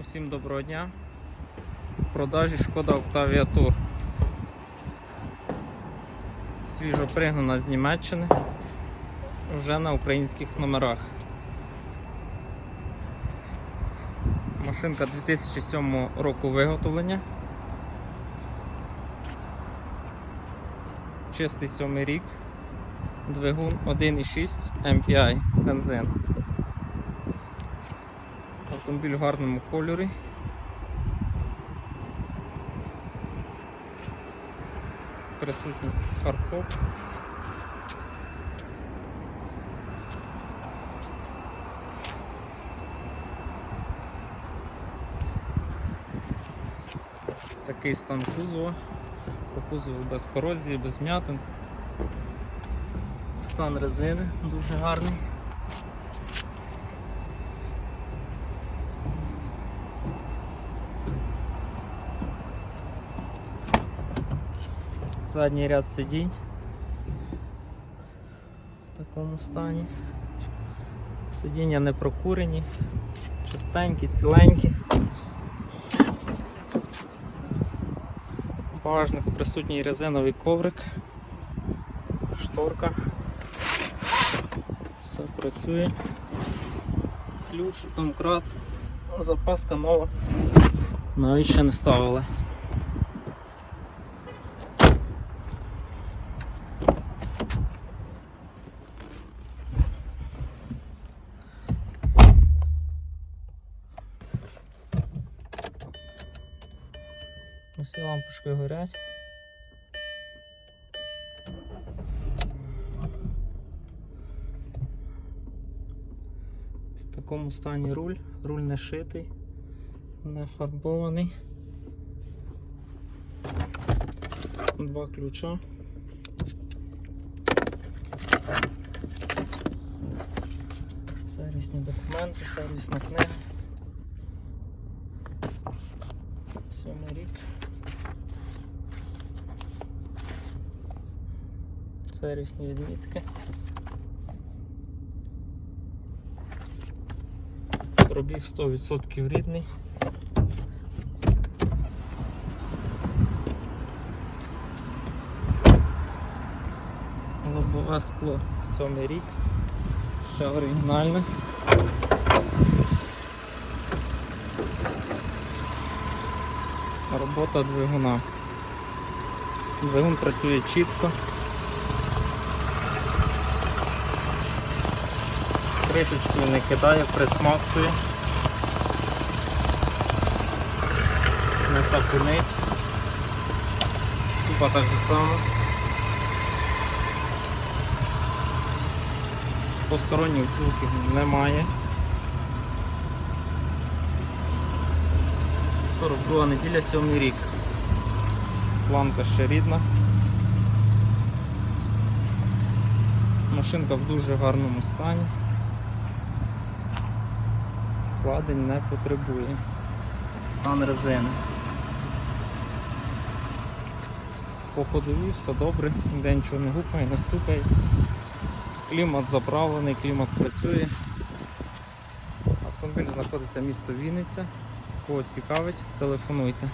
Усім доброго дня. В продажі шкода Octavia Tour. Свіжо пригнана з Німеччини. Вже на українських номерах. Машинка 2007 року виготовлення. Чистий сьомий рік. Двигун 1,6 MPI бензин. Автомобіль в гарному кольорі. Присутній фаркоп. Такий стан кузова. По кузову без корозії, без м'ятин. Стан резини дуже гарний. Задній ряд сидінь в такому стані. Сидіння не прокурені, чистенькі, ціленькі. В багажнику присутній резиновий коврик, шторка. Все працює. Ключ, домкрат, запаска нова. Навіть ще не ставилась. Усі лампочки горять. В такому стані руль, руль не шитий, не фарбований. Два ключа. Сервісні документи, сервісна книга. Сьомий рік. Сервісні відмітки. Пробіг 100% рідний. Лобове скло сьомий рік. Ще оригінальне. Робота двигуна. Двигун працює чітко. Кришечку не кидає, присмактує. Не сапунить. Купа так же само. Посторонніх звуків немає. 42 неділя, 7 рік. Планка ще рідна. Машинка в дуже гарному стані. Вкладень не потребує. Стан резини. По ходові все добре, ніде нічого не гупає, не стукає. Клімат заправлений, клімат працює. Автомобіль знаходиться місто Вінниця. Кого цікавить, телефонуйте.